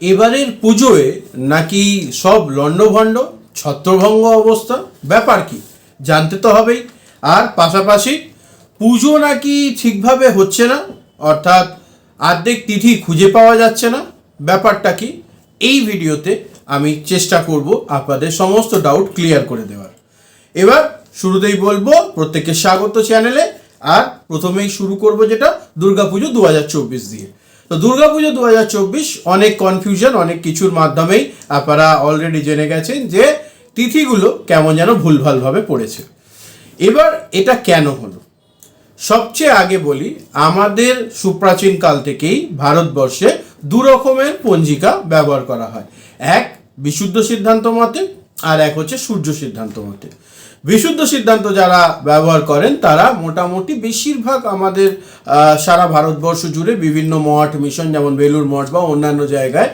এবারের পুজোয় নাকি সব লণ্ডভণ্ড, ছত্রভঙ্গ অবস্থা? ব্যাপার কি? জানতে তো হবেই। আর পাশাপাশি পুজো নাকি ঠিকভাবে হচ্ছে না, অর্থাৎ আর্ধেক তিথি খুঁজে পাওয়া যাচ্ছে না। ব্যাপারটা কি? এই ভিডিওতে আমি চেষ্টা করব আপনাদের সমস্ত ডাউট ক্লিয়ার করে দেওয়ার। এবার শুরুতেই বলব, প্রত্যেককে স্বাগত চ্যানেলে আর প্রথমেই শুরু করব যেটা, দুর্গাপুজো দু হাজার চব্বিশ দিয়ে। তো দুর্গাপুজো দু হাজার চব্বিশ, অনেক কনফিউশন অনেক কিছুর মাধ্যমেই আপনারা অলরেডি জেনে গেছেন যে তিথিগুলো কেমন যেন ভুলভালভাবে পড়েছে। এবার এটা কেন হলো? সবচেয়ে আগে বলি, আমাদের সুপ্রাচীন কাল থেকেই ভারতবর্ষে দু রকমের পঞ্জিকা ব্যবহার করা হয়। এক বিশুদ্ধ সিদ্ধান্ত মতে, আর এক হচ্ছে সূর্য সিদ্ধান্ত মতে। বিশুদ্ধ সিদ্ধান্ত যারা ব্যবহার করেন, তারা মোটামুটি বেশিরভাগ আমাদের সারা ভারতবর্ষ জুড়ে বিভিন্ন মঠ মিশন যেমন বেলুর মঠ বা অন্যান্য জায়গায়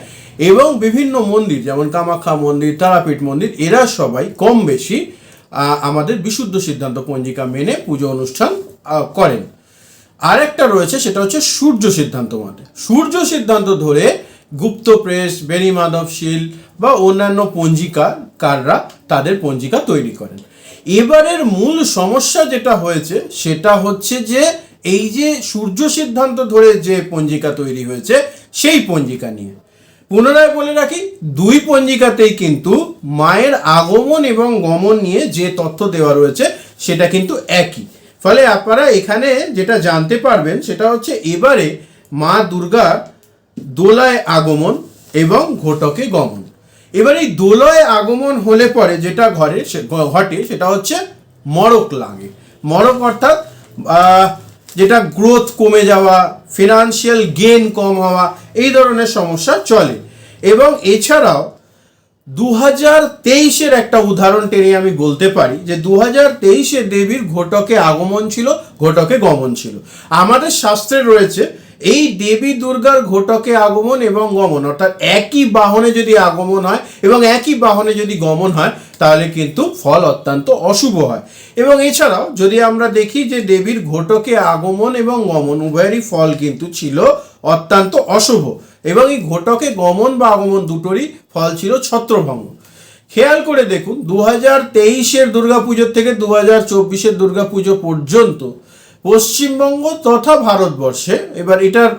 এবং বিভিন্ন মন্দির, যেমন কামাখ্যা মন্দির, তারাপীঠ মন্দির, এরা সবাই কম বেশি আমাদের বিশুদ্ধ সিদ্ধান্ত পঞ্জিকা মেনে পুজো অনুষ্ঠান করেন। আরেকটা রয়েছে, সেটা হচ্ছে সূর্য সিদ্ধান্ত মতে। সূর্য সিদ্ধান্ত ধরে গুপ্ত প্রেস বেনি মাধব শীল বা অন্যান্য পঞ্জিকাকাররা তাদের পঞ্জিকা তৈরি করেন। এবারের মূল সমস্যা যেটা হয়েছে, সেটা হচ্ছে যে এই যে সূর্য সিদ্ধান্ত ধরে যে পঞ্জিকা তৈরি হয়েছে, সেই পঞ্জিকা নিয়ে। পুনরায় বলে রাখি, দুই পঞ্জিকাতেই কিন্তু মায়ের আগমন এবং গমন নিয়ে যে তথ্য দেওয়া রয়েছে, সেটা কিন্তু একই। ফলে আপনারা এখানে যেটা জানতে পারবেন, সেটা হচ্ছে এবারে মা দুর্গার দোলায় আগমন এবং ঘটকে গমন। এবার এই দোলয় আগমন হলে পরে যেটা ঘরে ঘটে সেটা হচ্ছে মরক লাগে। মরক অর্থাৎ যেটা গ্রোথ কমে যাওয়া ফিনান্সিয়াল গেন কম হওয়া, এই ধরনের সমস্যা চলে। এবং এছাড়াও দু হাজার তেইশের একটা উদাহরণ টেনে আমি বলতে পারি যে দু হাজার তেইশে দেবীর ঘটকে আগমন ছিল, ঘটকে গমন ছিল। আমাদের শাস্ত্রে রয়েছে, এই দেবী দুর্গার ঘটকে আগমন এবং গমন, অর্থাৎ একই বাহনে যদি আগমন হয় এবং একই বাহনে যদি গমন হয়, তাহলে কিন্তু ফল অত্যন্ত অশুভ হয়। এবং এছাড়াও যদি আমরা দেখি যে দেবীর ঘটকে আগমন এবং গমন, উভয়েরই ফল কিন্তু ছিল অত্যন্ত অশুভ। এবং এই ঘটকে গমন বা আগমন দুটোরই ফল ছিল ছত্রভঙ্গ। খেয়াল করে দেখুন দু হাজার তেইশের দুর্গাপুজোর থেকে দু হাজার চব্বিশের দুর্গাপুজো পর্যন্ত পশ্চিমবঙ্গ তথা ভারতবর্ষে, এবার এটার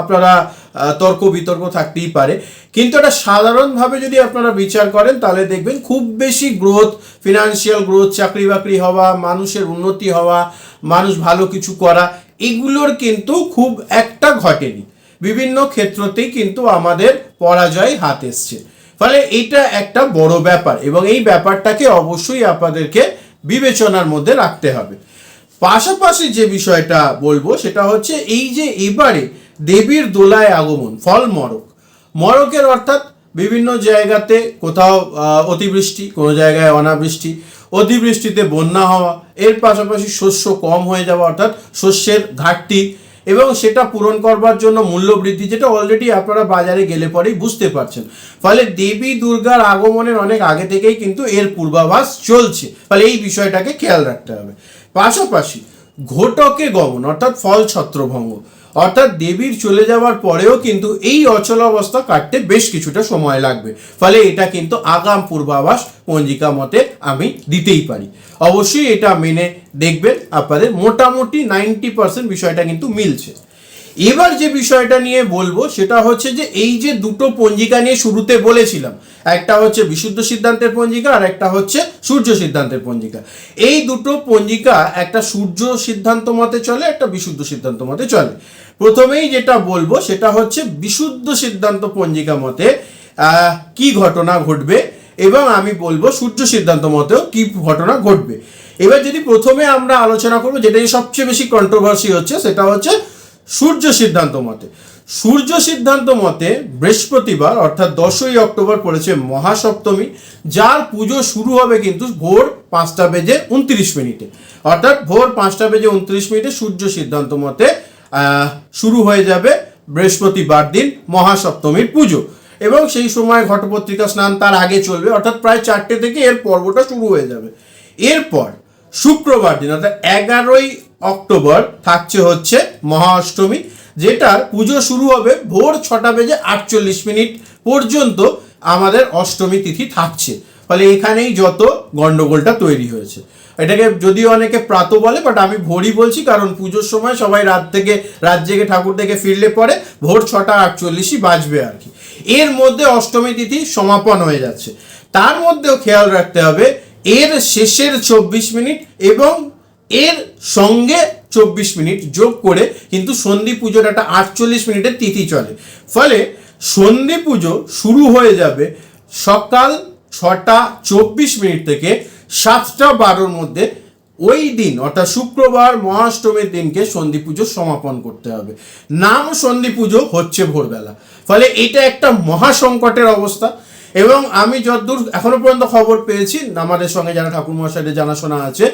আপনারা তর্ক বিতর্ক থাকতেই পারে, কিন্তু এটা সাধারণভাবে যদি আপনারা বিচার করেন, তাহলে দেখবেন খুব বেশি গ্রোথ ফিনান্সিয়াল গ্রোথ চাকরি বাকরি হওয়া, মানুষের উন্নতি হওয়া, মানুষ ভালো কিছু করা, এগুলোর কিন্তু খুব একটা ঘটেনি। বিভিন্ন ক্ষেত্রতেই কিন্তু আমাদের পরাজয় হাত এসছে। ফলে এটা একটা বড় ব্যাপার এবং এই ব্যাপারটাকে অবশ্যই আপনাদেরকে বিবেচনার মধ্যে রাখতে হবে। পাশাপাশি যে বিষয়টা বলব সেটা হচ্ছে এই যে এবারে দেবীর দোলায় আগমন, ফল মরক। মরকের অর্থাৎ বিভিন্ন জায়গাতে কোথাও অতিবৃষ্টি, কোনো জায়গায় অনাবৃষ্টি, অতিবৃষ্টিতে বন্যা হওয়া, এর পাশাপাশি শস্য কম হয়ে যাওয়া, অর্থাৎ শস্যের ঘাটতি এবং সেটা পূরণ করবার জন্য মূল্য বৃদ্ধি যেটা অলরেডি আপনারা বাজারে গেলে পরেই বুঝতে পারছেন। ফলে দেবী দুর্গার আগমনের অনেক আগে থেকেই কিন্তু এর পূর্বাভাস চলছে। ফলে এই বিষয়টাকে খেয়াল রাখতে হবে। পাশাপাশি ঘটকে গমন, অর্থাৎ ফল ছত্রভঙ্গ, অর্থাৎ দেবীর চলে যাওয়ার পরেও কিন্তু এই অচলাবস্থা কাটতে বেশ কিছুটা সময় লাগবে। ফলে এটা কিন্তু আগাম পূর্বাভাস পঞ্জিকা মতে আমি দিতেই পারি। অবশ্যই এটা মেনে দেখবেন আপনাদের মোটামুটি নাইনটি পার্সেন্ট বিষয়টা কিন্তু মিলছে। এবার যে বিষয়টা নিয়ে বলব, সেটা হচ্ছে যে এই যে দুটো পঞ্জিকা নিয়ে শুরুতে বলেছিলাম, একটা হচ্ছে বিশুদ্ধ সিদ্ধান্তের পঞ্জিকা আর একটা হচ্ছে সূর্য সিদ্ধান্তের পঞ্জিকা। এই দুটো পঞ্জিকা একটা সূর্য সিদ্ধান্ত মতে চলে, একটা বিশুদ্ধ সিদ্ধান্ত মতে চলে। প্রথমেই যেটা বলব, সেটা হচ্ছে বিশুদ্ধ সিদ্ধান্ত পঞ্জিকা মতে কি ঘটনা ঘটবে? এবং আমি বলব সূর্য সিদ্ধান্ত মতেও কি ঘটনা ঘটবে। এবার যদি প্রথমে আমরা আলোচনা করব যেটাই সবচেয়ে বেশি কন্ট্রোভার্সি হচ্ছে, সেটা হচ্ছে সূর্য সিদ্ধান্ত মতে। সূর্য সিদ্ধান্ত মতে বৃহস্পতিবার, অর্থাৎ দশই অক্টোবর পড়েছে মহাসপ্তমী, যার পুজো শুরু হবে কিন্তু ভোর পাঁচটা বেজে উনত্রিশ মিনিটে। অর্থাৎ ভোর পাঁচটা বেজে উনত্রিশ মিনিটে সূর্য সিদ্ধান্ত মতে শুরু হয়ে যাবে বৃহস্পতিবার দিন মহাসপ্তমীর পুজো। এবং সেই সময় ঘটপত্রিকা স্নান তার আগে চলবে, অর্থাৎ প্রায় চারটে থেকে এর পর্বটা শুরু হয়ে যাবে। এরপর শুক্রবার দিন, অর্থাৎ এগারোই অক্টোবর থাকছে হচ্ছে মহা অষ্টমী যেটার পুজো শুরু হবে ভোর ছটা বেজে আটচল্লিশ মিনিট পর্যন্ত আমাদের অষ্টমী তিথি থাকছে। ফলে এখানেই যত গন্ডগোলটা তৈরি হয়েছে। এটাকে যদিও অনেকে প্রাত বলে বাট আমি ভোরই বলছি, কারণ পুজোর সময় সবাই রাত থেকে, রাত জেগে ঠাকুর থেকে ফিরলে পরে ভোর ছটা আটচল্লিশই বাজবে আর কি। এর মধ্যে অষ্টমী তিথি সমাপন হয়ে যাচ্ছে। তার মধ্যেও খেয়াল রাখতে হবে, এর শেষের চব্বিশ মিনিট এবং এর সঙ্গে চব্বিশ মিনিট যোগ করে কিন্তু সন্ধি পুজোর একটা আটচল্লিশ মিনিটের তিথি চলে। ফলে সন্ধি পুজো শুরু হয়ে যাবে সকাল ছটা চব্বিশ মিনিট থেকে সাতটা বারোর মধ্যে ওই দিন, অর্থাৎ শুক্রবার মহাষ্টমীর দিনকে সন্ধি পুজো সমাপন করতে হবে। নাম সন্ধি পুজো হচ্ছে ভোরবেলা। ফলে এটা একটা মহাসংকটের অবস্থা। এবং আমি যতদূর এখনও পর্যন্ত খবর পেয়েছি, আমাদের সঙ্গে যারা ঠাকুর মহাশয়ের জানাশোনা আছে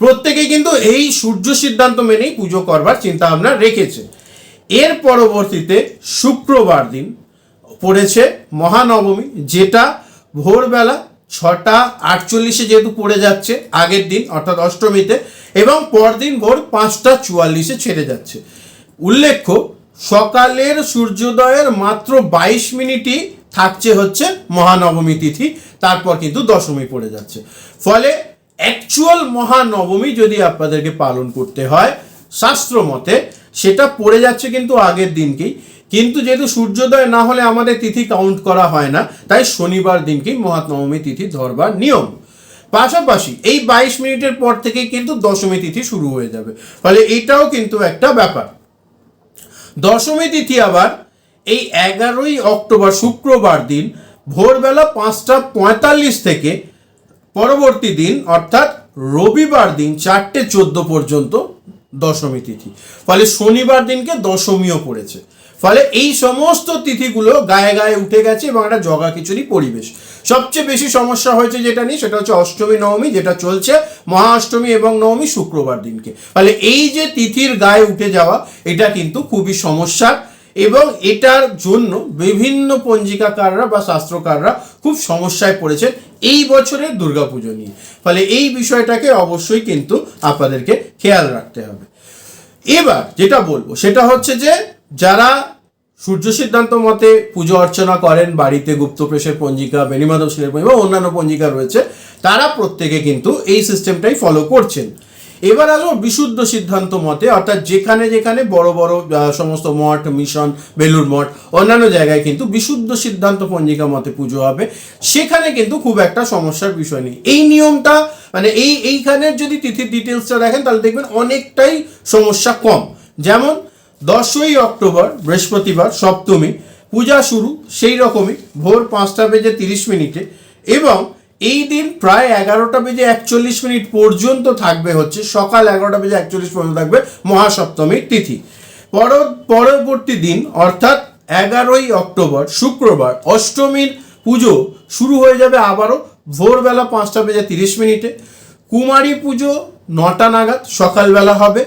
প্রত্যেকেই কিন্তু এই সূর্য সিদ্ধান্ত মেনেই পুজো করবার চিন্তা ভাবনা রেখেছে। এর পরবর্তীতে শুক্রবার দিন পড়েছে মহানবমী, যেটা ভোরবেলা ছটা আটচল্লিশে যেহেতু পড়ে যাচ্ছে আগের দিন, অর্থাৎ অষ্টমীতে, এবং পরদিন ভোর পাঁচটা চুয়াল্লিশে ছেড়ে যাচ্ছে। উল্লেখ্য, সকালের সূর্যোদয়ের মাত্র বাইশ মিনিটই থাকছে হচ্ছে মহানবমী তিথি, তারপর কিন্তু দশমী পড়ে যাচ্ছে। ফলে অ্যাকচুয়াল মহানবমী যদি আপনাদেরকে পালন করতে হয়, শাস্ত্র মতে সেটা পড়ে যাচ্ছে কিন্তু আগের দিনকেই। কিন্তু যেহেতু সূর্যোদয় না হলে আমাদের তিথি কাউন্ট করা হয় না, তাই শনিবার দিনকেই মহানবমী তিথি ধরবার নিয়ম। পাশাপাশি এই বাইশ মিনিটের পর থেকেই কিন্তু দশমী তিথি শুরু হয়ে যাবে। ফলে এটাও কিন্তু একটা ব্যাপার। দশমী তিথি আবার এই এগারোই অক্টোবর শুক্রবার দিন, ভোরবেলা পাঁচটা পঁয়তাল্লিশ থেকে পরবর্তী দিন, অর্থাৎ রবিবার দিন চারটে চোদ্দ পর্যন্ত দশমী তিথি। ফলে শনিবার দিনকে দশমীও পড়েছে। ফলে এই সমস্ত তিথিগুলো গায়ে গায়ে উঠে গেছে এবং একটা জগা খিচুড়ি পরিবেশ। সবচেয়ে বেশি সমস্যা হয়েছে যেটা নিয়ে, সেটা হচ্ছে অষ্টমী, নবমী, যেটা চলছে মহা অষ্টমী এবং নবমী শুক্রবার দিনকে। ফলে এই যে তিথির গায়ে উঠে যাওয়া, এটা কিন্তু খুবই সমস্যার এবং এটার জন্য বিভিন্ন পঞ্জিকাকাররা বা শাস্ত্রকাররা খুব সমস্যায় পড়েছেন এই বছরের দুর্গাপুজো নিয়ে। ফলে এই বিষয়টাকে অবশ্যই কিন্তু আপনাদেরকে খেয়াল রাখতে হবে। এবার যেটা বলব, সেটা হচ্ছে যে যারা সূর্য সিদ্ধান্ত মতে পুজো অর্চনা করেন বাড়িতে গুপ্তপ্রেসের পঞ্জিকা, বেণীমাধব শিলের পঞ্জিকা অন্যান্য পঞ্জিকা রয়েছে। তারা প্রত্যেকে কিন্তু এই সিস্টেমটাই ফলো করছেন। এবার আসব বিশুদ্ধ সিদ্ধান্ত মতে, অর্থাৎ যেখানে যেখানে বড় বড় সমস্ত মঠ, মিশন বেলুর মঠ, অন্যান্য জায়গায় কিন্তু বিশুদ্ধ সিদ্ধান্ত পঞ্জিকা মতে পুজো হবে। সেখানে কিন্তু খুব একটা সমস্যার বিষয় নেই। এই নিয়মটা মানে এই, এইখানের যদি তিথির ডিটেলসটা দেখেন, তাহলে দেখবেন অনেকটাই সমস্যা কম। যেমন দশই অক্টোবর, বৃহস্পতিবার, সপ্তমী, পূজা শুরু সেই রকমই, ভোর পাঁচটা বেজে তিরিশ মিনিটে এবং এই দিন প্রায় এগারোটা বেজে একচল্লিশ মিনিট পর্যন্ত থাকবে হচ্ছে, সকাল এগারোটা বেজে একচল্লিশ পর্যন্ত থাকবে মহাসপ্তমীর তিথি। পর পরবর্তী দিন, অর্থাৎ এগারোই অক্টোবর, শুক্রবার, অষ্টমীর পুজো শুরু হয়ে যাবে আবারও ভোরবেলা পাঁচটা বেজে তিরিশ মিনিটে। কুমারী পুজো নটা নাগাদ, সকালবেলা হবে।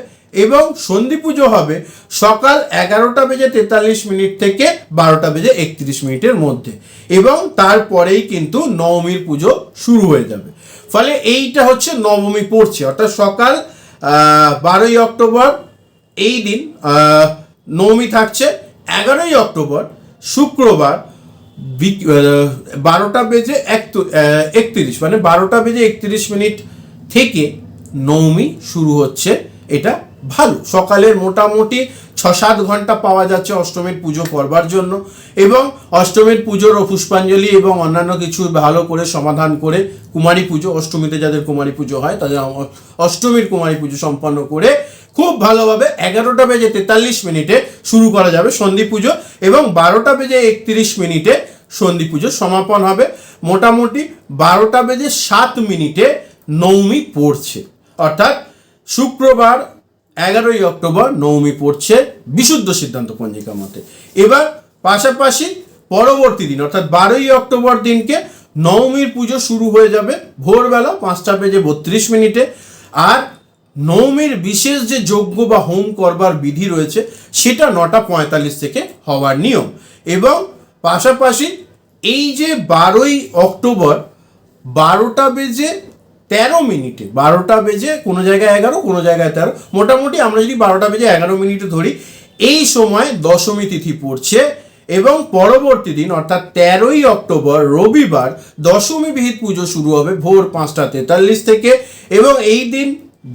এবং সন্ধি পুজো হবে সকাল এগারোটা বেজে তেতাল্লিশ মিনিট থেকে বারোটা বেজে একত্রিশ মিনিটের মধ্যে। এবং তারপরেই কিন্তু নবমীর পুজো শুরু হয়ে যাবে। ফলে এইটা হচ্ছে নবমী পড়ছে। অর্থাৎ সকাল বারোই অক্টোবর এই দিন নবমী থাকছে এগারোই অক্টোবর, শুক্রবার বারোটা বেজে এক একত্রিশ মানে বারোটা বেজে একত্রিশ মিনিট থেকে নবমী শুরু হচ্ছে এটা ভালো। সকালের মোটামুটি ছ সাত ঘণ্টা পাওয়া যাচ্ছে অষ্টমীর পুজো করবার জন্য এবং অষ্টমীর পুজোর পুষ্পাঞ্জলি এবং অন্যান্য কিছু ভালো করে সমাধান করে কুমারী পুজো, অষ্টমীতে যাদের কুমারী পুজো হয় তাদের অষ্টমীর কুমারী পুজো সম্পন্ন করে খুব ভালোভাবে এগারোটা বেজে তেতাল্লিশ মিনিটে শুরু করা যাবে সন্ধি পুজো এবং বারোটা বেজে একত্রিশ মিনিটে সন্ধি পুজো সমাপন হবে। মোটামুটি বারোটা বেজে সাত মিনিটে নবমী পড়ছে। অর্থাৎ শুক্রবার এগারোই অক্টোবর নবমী পড়ছে বিশুদ্ধ সিদ্ধান্ত পঞ্জিকা মতে। এবার পাশাপাশি পরবর্তী দিন, অর্থাৎ বারোই অক্টোবর দিনকে নবমীর পুজো শুরু হয়ে যাবে ভোরবেলা পাঁচটা বেজে বত্রিশ মিনিটে। আর নবমীর বিশেষ যে যজ্ঞ বা হোম করবার বিধি রয়েছে, সেটা নটা পঁয়তাল্লিশ থেকে হওয়ার নিয়ম। এবং পাশাপাশি এই যে বারোই অক্টোবর বারোটা বেজে তেরো মিনিটে, বারোটা বেজে কোনো জায়গায় এগারো, কোনো জায়গায় তেরো। মোটামুটি আমরা যদি বারোটা বেজে এগারো মিনিটে ধরি, এই সময় দশমী তিথি পড়ছে এবং পরবর্তী দিন, অর্থাৎ তেরোই অক্টোবর, রবিবার দশমী বিহিত পুজো শুরু হবে ভোর পাঁচটা তেতাল্লিশ থেকে এবং এই দিন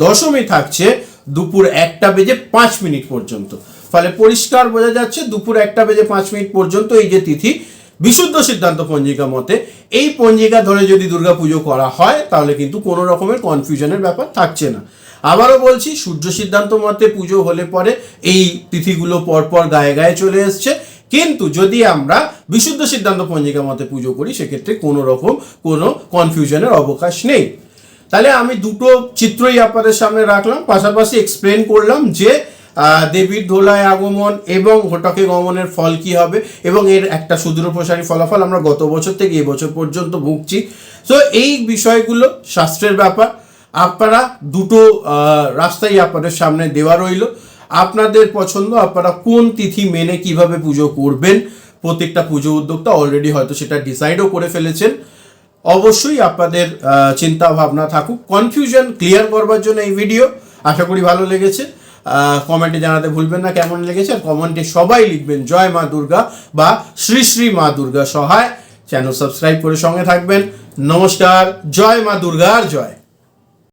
দশমী থাকছে দুপুর একটা বেজে পাঁচ মিনিট পর্যন্ত। ফলে পরিষ্কার বোঝা যাচ্ছে দুপুর একটা বেজে পাঁচ মিনিট পর্যন্ত এই যে তিথি বিশুদ্ধ সিদ্ধান্ত পঞ্জিকা মতে, এই পঞ্জিকা ধরে যদি দুর্গা পুজো করা হয়, তাহলে কিন্তু কোনো রকমের কনফিউশনের ব্যাপার থাকছে না। আবারও বলছি, সূর্য সিদ্ধান্ত মতে পুজো হলে পরে এই তিথিগুলো পরপর গায়ে গায়ে চলে এসছে। কিন্তু যদি আমরা বিশুদ্ধ সিদ্ধান্ত পঞ্জিকা মতে পুজো করি, সেক্ষেত্রে কোনো রকম কোনো কনফিউশনের অবকাশ নেই। তাহলে আমি দুটো চিত্রই আপনাদের সামনে রাখলাম, পাশাপাশি এক্সপ্লেন করলাম যে দেবীর ধোলায় আগমন এবং ঘটকে গমনের ফল কি হবে এবং এর একটা সুদূর প্রসারী ফলাফল আমরা গত বছর থেকে এবছর পর্যন্ত ভুগছি। তো এই বিষয়গুলো শাস্ত্রের ব্যাপার। আপনারা দুটো রাস্তাই আপনাদের সামনে দেওয়া রইল। আপনাদের পছন্দ, আপনারা কোন তিথি মেনে কীভাবে পুজো করবেন? প্রত্যেকটা পুজো উদ্যোক্তা অলরেডি হয়তো সেটা ডিসাইডও করে ফেলেছেন। অবশ্যই আপনাদের চিন্তা ভাবনা থাকুক। কনফিউশন ক্লিয়ার করবার জন্য এই ভিডিও আশা করি ভালো লেগেছে। কমেন্টে জানাতে ভুলবেন না কেমন লেগেছে। কমেন্টে সবাই লিখবেন, জয় মা দুর্গা বা শ্রী শ্রী মা দুর্গা সহায় চ্যানেল সাবস্ক্রাইব করে সঙ্গে থাকবেন। নমস্কার, জয় মা দুর্গার জয়